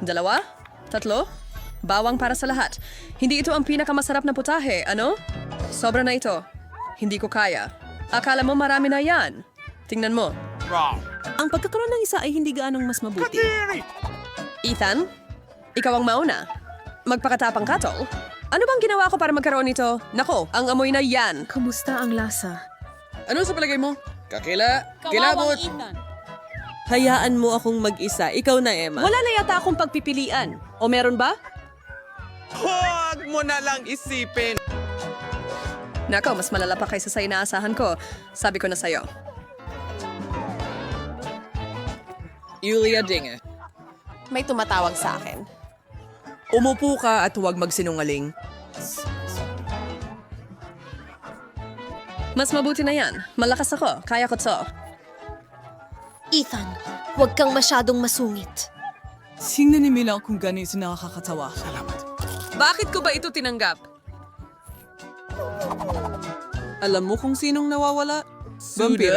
Dalawa? Tatlo? Bawang para sa lahat. Hindi ito ang pinakamasarap na putahe, ano? Sobra na ito. Hindi ko kaya. Akala mo marami na yan. Tingnan mo. Ang pagkakaroon ng isa ay hindi gaanong mas mabuti. Ethan, ikaw ang mauna. Magpakatapang ka, tol. Ano bang ginawa ko para magkaroon nito? Nako, ang amoy na yan. Kamusta ang lasa? Ano sa palagay mo? Kakila, kilabot. Hayaan mo akong mag-isa. Ikaw na, Emma. Wala na yata akong pagpipilian. O meron ba? Huwag mo na lang isipin. Nako, mas malala pa kaysa sa inaasahan ko. Sabi ko na sa'yo. Yulia Dinge. May tumatawag sa akin. Umupo ka at huwag magsinungaling. Mas mabuti na yan. Malakas ako. Kaya ko to. Ethan, huwag kang masyadong masungit. Tingnan ni Mila kung ganito nakakatawa. Bakit ko ba ito tinanggap? Alam mo kung sinong nawawala? Vampira.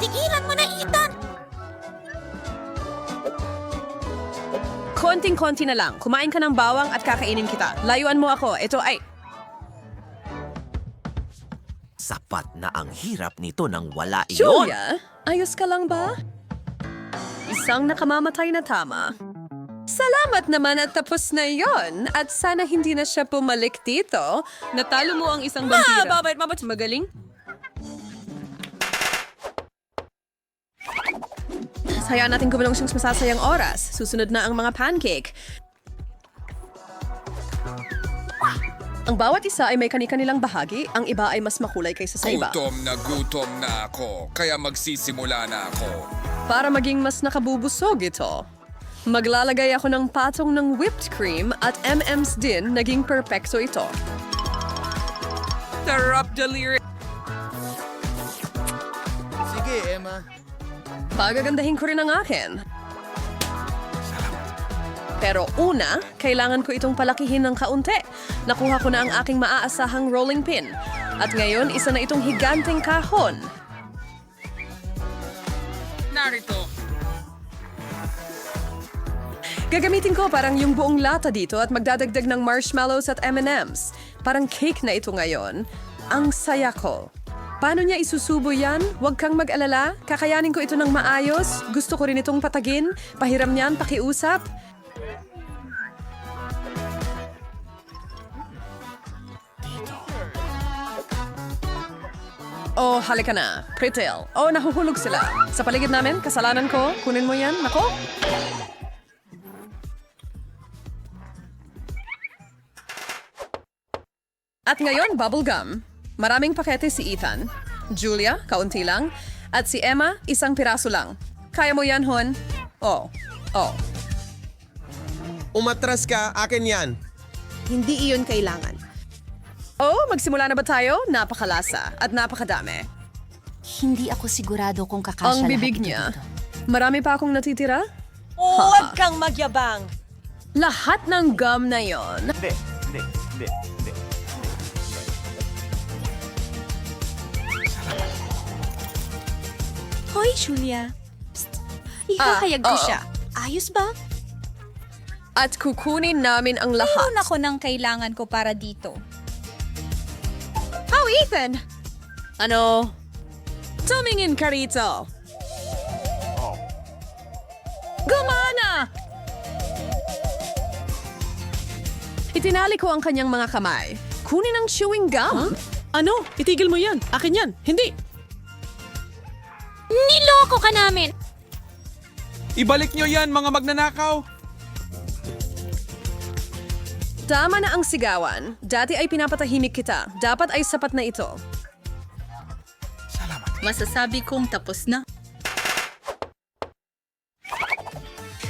Tigilan mo na, Ethan! Konting-konti na lang. Kumain ka ng bawang at kakainin kita. Layuan mo ako. Ito ay... Sapat na ang hirap nito nang wala iyon. Julia, ayos ka lang ba? Isang nakamamatay na tama. Salamat naman at tapos na yon. At sana hindi na siya pumalik dito. Natalo mo ang isang vampira. Ah, babait, mabait. Magaling. Hayaan natin gumulong siyang masasayang oras. Susunod na ang mga pancake. Ang bawat isa ay may kani-kanilang bahagi, ang iba ay mas makulay kaysa sa iba. Gutom na gutom na ako, kaya magsisimula na ako. Para maging mas nakabubusog ito. Maglalagay ako ng patong ng whipped cream at M&M's din, naging perpekto ito. Sarap delirious. Sige, Emma. Pagagandahin ko rin ang akin. Pero una, kailangan ko itong palakihin ng kaunti. Nakuha ko na ang aking maaasahang rolling pin. At ngayon, isa na itong higanteng kahon. Narito. Gagamitin ko parang yung buong lata dito at magdadagdag ng marshmallows at M&M's. Parang cake na ito ngayon. Ang saya ko. Paano niya isusubo yan? Huwag kang mag-alala. Kakayanin ko ito ng maayos. Gusto ko rin itong patagin. Pahiram niyan, pakiusap. Oh, halika na. Pritil. Oh, nahuhulog sila. Sa paligid namin, kasalanan ko. Kunin mo yan. Nako. At ngayon, bubblegum. Maraming pakete si Ethan. Julia, kaunti lang. At si Emma, isang piraso lang. Kaya mo yan, Hon? Oh. Oh. Umatras ka, akin yan. Hindi iyon kailangan. Oh, magsimula na ba tayo? Napakalasa at napakadami. Hindi ako sigurado kung kakasya Ang bibig lahat ito niya. dito. Marami pa akong natitira? Huwag kang magyabang. Lahat ng gum na yon. Hoy, Julia. Psst. Ihahayag Ah, ko oo. siya. Ayos ba? At kukunin namin ang lahat. Mayroon ako ng kailangan ko para dito. Oh, Ethan! Ano? Tumingin ka rito. Gumana! Itinali ko ang kanyang mga kamay. Kunin ang chewing gum. Ano? Itigil mo yan. Akin yan. Hindi. Niloko ka namin! Ibalik nyo yan, mga magnanakaw. Tama na ang sigawan. Dati ay pinapatahimik kita. Dapat ay sapat na ito. Masasabi kong tapos na.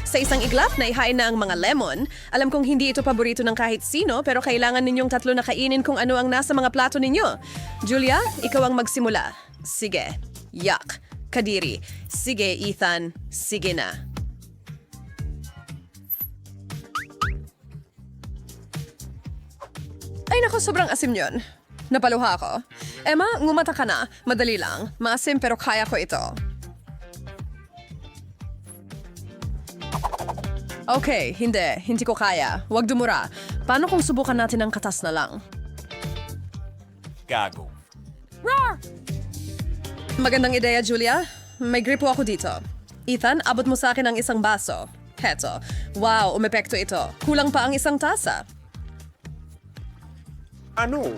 Sa isang iglap na ihain na ang mga lemon, alam kong hindi ito paborito ng kahit sino pero kailangan ninyong tatlo na kainin kung ano ang nasa mga plato ninyo. Julia, ikaw ang magsimula. Sige. Yuck. Kadiri. Sige, Ethan. Sige na. Ay nako, sobrang asim yun. Napaluha ako. Emma, ngumata ka na. Madali lang. Maasim pero kaya ko ito. Okay, hindi. Hindi ko kaya. Huwag dumura. Paano kung subukan natin ang katas na lang? Gago. Magandang ideya, Julia. May gripo ako dito. Ethan, abot mo sa akin ang isang baso. Heto. Wow, umepekto ito. Kulang pa ang isang tasa. Ano?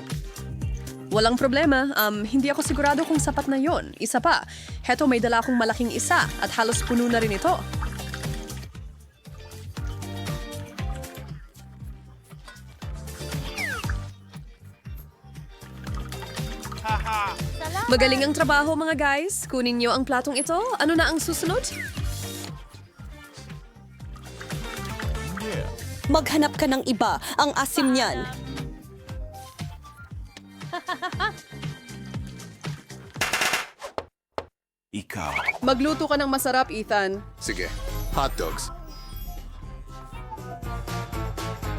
Walang problema. Um, hindi ako sigurado kung sapat na yon. Isa pa. Heto, may dala akong malaking isa at halos puno na rin ito. Magaling ang trabaho mga guys. Kunin niyo ang platong ito. Ano na ang susunod? Maghanap ka ng iba. Ang asim niyan. Magluto ka ng masarap, Ethan. Sige, hot dogs.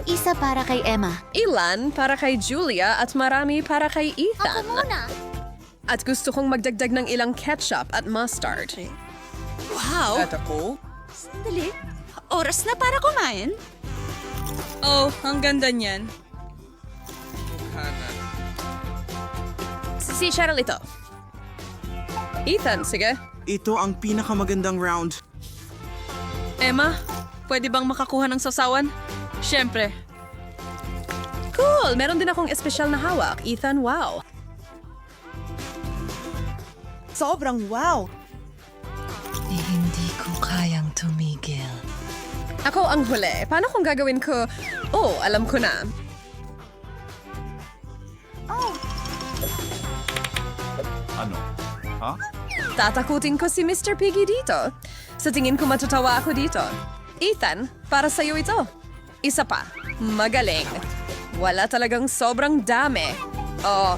Isa para kay Emma. Ilan para kay Julia at marami para kay Ethan. muna. At gusto kong magdagdag ng ilang ketchup at mustard. Wow! At ako? Sandali. Oras na para kumain. Oh, ang ganda niyan. Si Cheryl ito. Ethan, sige. Ito ang pinakamagandang round. Emma, pwede bang makakuha ng sasawan? Siyempre. Cool! Meron din akong espesyal na hawak. Ethan, wow. Sobrang wow! Hindi ko kayang tumigil. Ako ang huli. Paano kung gagawin ko? Oh, alam ko na. Ano? Ha? Tatakutin ko si Mr. Piggy dito. Sa tingin ko matutawa ako dito. Ethan, para sa'yo ito. Isa pa. Magaling. Wala talagang sobrang dami. Oh,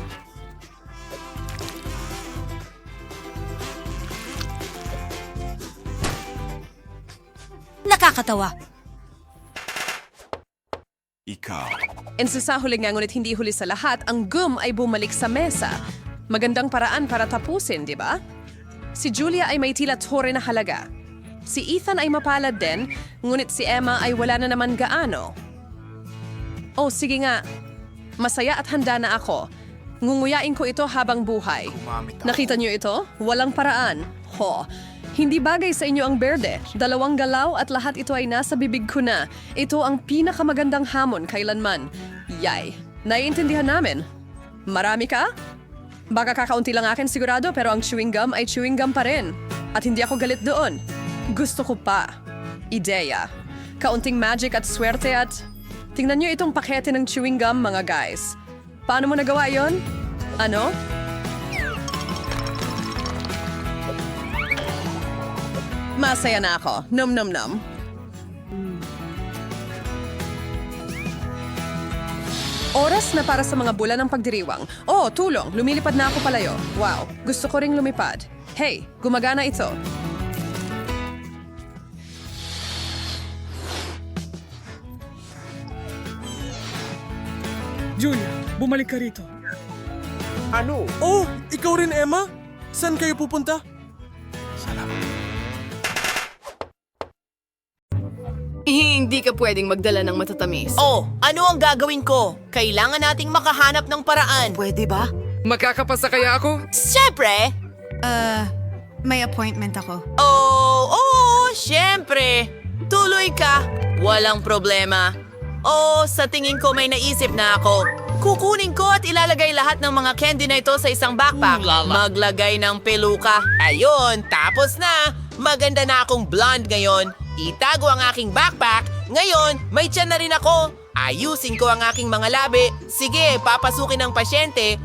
Nakakatawa. Ikaw. Insisa huli nga ngunit hindi huli sa lahat, ang gum ay bumalik sa mesa. Magandang paraan para tapusin, di ba? Si Julia ay may tila tore na halaga. Si Ethan ay mapalad din, ngunit si Emma ay wala na naman gaano. Oh, sige nga. Masaya at handa na ako. Ngunguyain ko ito habang buhay. Nakita niyo ito? Walang paraan. Ho. Hindi bagay sa inyo ang berde. Dalawang galaw at lahat ito ay nasa bibig ko na. Ito ang pinakamagandang hamon kailanman. Yay. Naiintindihan namin. Marami ka? Baka kakaunti lang akin sigurado pero ang chewing gum ay chewing gum pa rin. At hindi ako galit doon. Gusto ko pa. Ideya. Kaunting magic at swerte at... Tingnan niyo itong pakete ng chewing gum mga guys. Paano mo nagawa yon? Ano? Masaya na ako. Num num num. Oras na para sa mga bulan ng pagdiriwang. Oh, tulong. Lumilipad na ako palayo. Wow. Gusto ko ring lumipad. Hey, gumagana ito. Julia, bumalik ka rito. Ano? Oh, ikaw rin, Emma? Saan kayo pupunta? Hindi ka pwedeng magdala ng matatamis. Oh, ano ang gagawin ko? Kailangan nating makahanap ng paraan. Pwede ba? Magkakapasa kaya ako? Siyempre! Uh, may appointment ako. Oh, oh, siyempre! Tuloy ka! Walang problema. Oh, sa tingin ko may naisip na ako. Kukunin ko at ilalagay lahat ng mga candy na ito sa isang backpack. Maglagay ng peluka. Ayun, tapos na. Maganda na akong blonde ngayon. Itago ang aking backpack. Ngayon, may tiyan na rin ako. Ayusin ko ang aking mga labi. Sige, papasukin ng pasyente.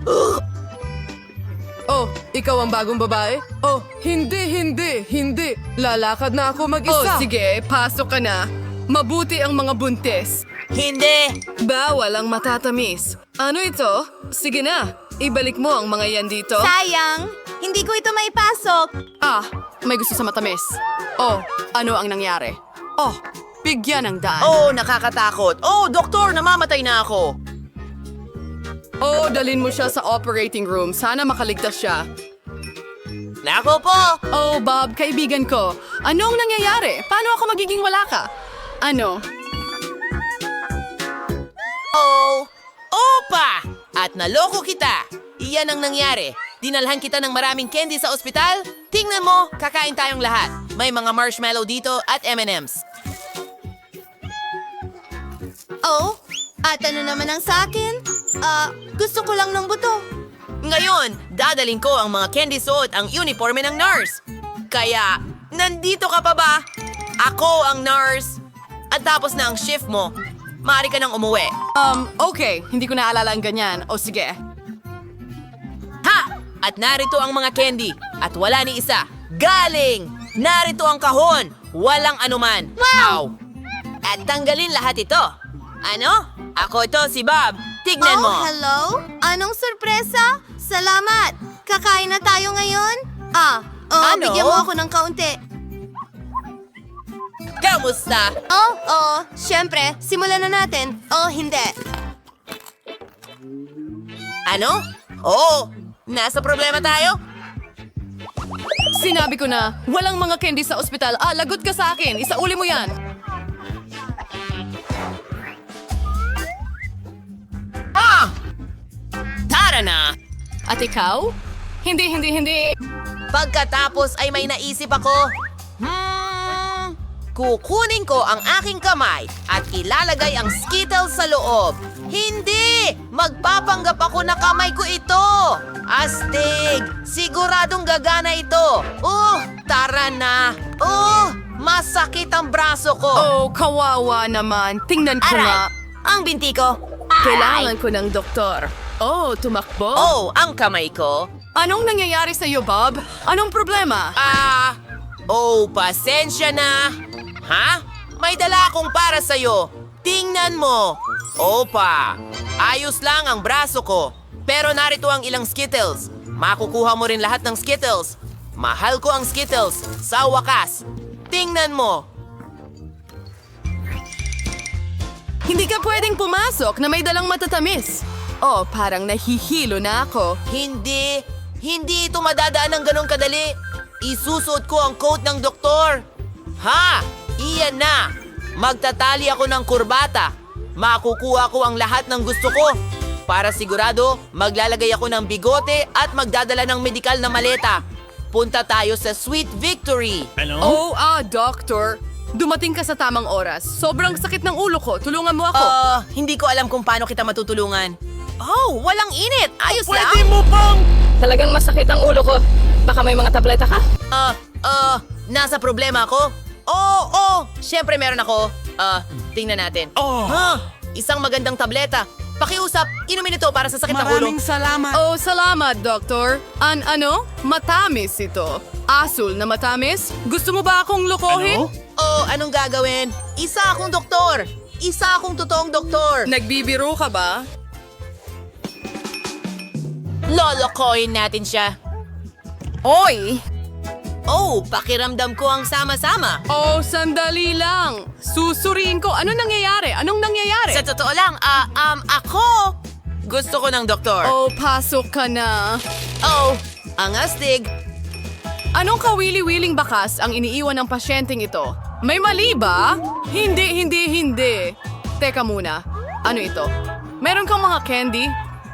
Oh, ikaw ang bagong babae? Oh, hindi, hindi, hindi. Lalakad na ako mag-isa. Oh, sige, pasok ka na. Mabuti ang mga buntis. Hindi! Bawal ang matatamis. Ano ito? Sige na, ibalik mo ang mga yan dito. Sayang! Hindi ko ito maipasok. Ah, may gusto sa matamis. Oh, ano ang nangyari? Oh, bigyan ng daan. Oh, nakakatakot. Oh, doktor, namamatay na ako. Oh, dalin mo siya sa operating room. Sana makaligtas siya. Nako po! Oh, Bob, kaibigan ko. Anong nangyayari? Paano ako magiging wala ka? Ano? Oh! Opa! At naloko kita! Iyan ang nangyari. Dinalhan kita ng maraming candy sa ospital? Tingnan mo, kakain tayong lahat. May mga marshmallow dito at M&M's. Oh, at ano naman ang sa akin? Ah, gusto ko lang ng buto. Ngayon, dadaling ko ang mga candy suot ang uniforme ng nurse. Kaya, nandito ka pa ba? Ako ang nurse. At tapos na ang shift mo. Maaari ka nang umuwi. Um, okay. Hindi ko naalala ang ganyan. O sige. At narito ang mga candy. At wala ni isa. Galing! Narito ang kahon. Walang anuman. Wow! At tanggalin lahat ito. Ano? Ako ito, si Bob. Tignan oh, mo. hello? Anong sorpresa? Salamat! Kakain na tayo ngayon? Ah, oh, Ano? bigyan mo ako ng kaunti. Kamusta? Oh, oh, syempre, simulan na natin. Oh, hindi. Ano? Oo! Nasa problema tayo? Sinabi ko na, walang mga candy sa ospital. Ah, lagot ka sa akin. Isauli mo yan. Ah! Tara na! At ikaw? Hindi, hindi, hindi. Pagkatapos ay may naisip ako. Hmm, kukunin ko ang aking kamay at ilalagay ang Skittles sa loob. Hindi! Magpapanggap ako na kamay ko ito! Astig! Siguradong gagana ito! Uh, tara na! Uh, masakit ang braso ko! Oh, kawawa naman. Tingnan ko nga. Ang binti ko! Kailangan ko ng doktor. Oh, tumakbo? Oh, ang kamay ko! Anong nangyayari sa iyo, Bob? Anong problema? Ah, oh, pasensya na. Ha? May dala akong para sa'yo. Tingnan mo. Opa, ayos lang ang braso ko. Pero narito ang ilang Skittles. Makukuha mo rin lahat ng Skittles. Mahal ko ang Skittles. Sa wakas. Tingnan mo. Hindi ka pwedeng pumasok na may dalang matatamis. Oh, parang nahihilo na ako. Hindi. Hindi ito madadaan ng ganong kadali. Isusuot ko ang coat ng doktor. Ha! Iyan na! Magtatali ako ng kurbata. Makukuha ko ang lahat ng gusto ko. Para sigurado, maglalagay ako ng bigote at magdadala ng medikal na maleta. Punta tayo sa Sweet Victory. Oh, ah, doctor. Dumating ka sa tamang oras. Sobrang sakit ng ulo ko. Tulungan mo ako. Ah, hindi ko alam kung paano kita matutulungan. Oh, walang init. Ayos lang. mo pang... Talagang masakit ang ulo ko. Baka may mga tableta ka? Ah, ah, nasa problema ako? Oo, oo, syempre meron ako. Ah, tingnan natin. Oh. Ha? Isang magandang tableta. Pakiusap, inumin ito para sa sakit ng ulo. Maraming salamat. Oh, salamat, doctor. An ano? Matamis ito. Asul na matamis? Gusto mo ba akong lokohin? Oh, anong gagawin? Isa akong doktor. Isa akong totoong doktor. Nagbibiro ka ba? Lolokohin natin siya. Oy! Oh, pakiramdam ko ang sama-sama. Oh, sandali lang. Susuriin ko. Anong nangyayari? Anong nangyayari? Sa totoo lang, ah, um, ako, gusto ko ng doktor. Oh, pasok ka na. Oh, ang astig. Anong kawili-wiling bakas ang iniiwan ng pasyenteng ito? May mali ba? Hindi, hindi, hindi. Teka muna. Ano ito? Meron kang mga candy?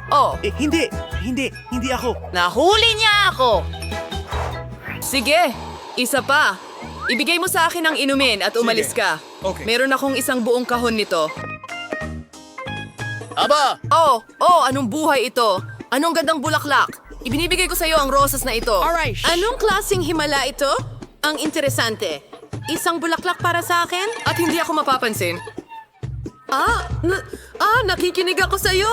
Oh, Eh, hindi, hindi, hindi ako. Nahuli niya ako. Sige. Isa pa. Ibigay mo sa akin ang inumin at umalis ka. Okay. Meron akong isang buong kahon nito. Aba, Oh, oh, anong buhay ito? Anong gandang bulaklak? Ibinibigay ko sa iyo ang rosas na ito. Alright. Anong klasing himala ito? Ang interesante. Isang bulaklak para sa akin at hindi ako mapapansin. Ah, na- ah, nakikinig ako sa iyo.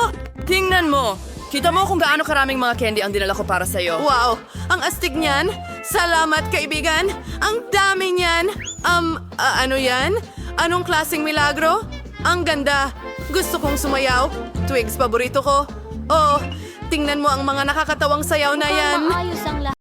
Tingnan mo. Kita mo kung gaano karaming mga candy ang dinala ko para sa iyo. Wow, ang astig niyan. Salamat, kaibigan. Ang dami niyan. Um, ah, ano yan? Anong klaseng milagro? Ang ganda. Gusto kong sumayaw. Twigs paborito ko. Oh, tingnan mo ang mga nakakatawang sayaw na yan. Maayos ang lahat.